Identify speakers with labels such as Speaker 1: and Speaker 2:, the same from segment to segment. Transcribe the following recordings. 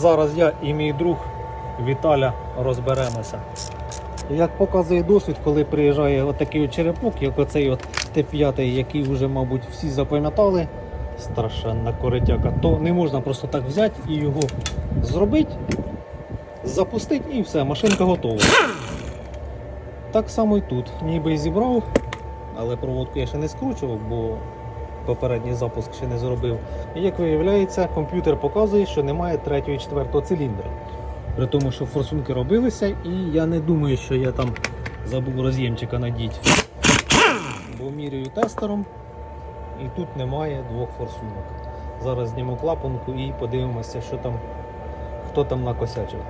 Speaker 1: Зараз я і мій друг Віталя розберемося. Як показує досвід, коли приїжджає отакий от черепок, як оцей от Т5, який вже, мабуть, всі запам'ятали, страшенна коритяка, то не можна просто так взяти і його зробити, запустити і все, машинка готова. Так само і тут. Ніби зібрав, але проводку я ще не скручував, бо попередній запуск ще не зробив. І як виявляється, комп'ютер показує, що немає третього і четвертого циліндра. При тому, що форсунки робилися, і я не думаю, що я там забув роз'ємчика надіти. Бо міряю тестером, і тут немає двох форсунок. Зараз зніму клапанку і подивимося, що там, хто там накосячив.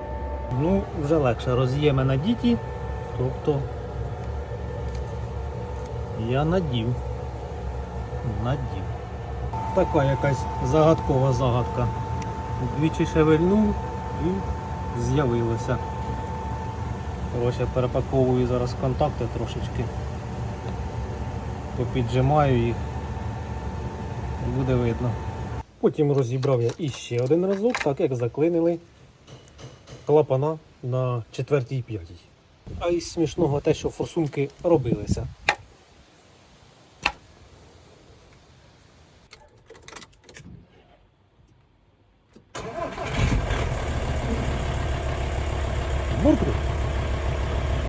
Speaker 1: Ну, вже легше роз'єми надіті, тобто я надів. Надів. Така якась загадкова загадка. Двічі шевельнув і з'явилося. Коротше, перепаковую зараз контакти трошечки. Попіджимаю їх. Буде видно. Потім розібрав я іще один разок, так як заклинили клапана на четвертій і п'ятій. А із смішного те, що форсунки робилися. muerto.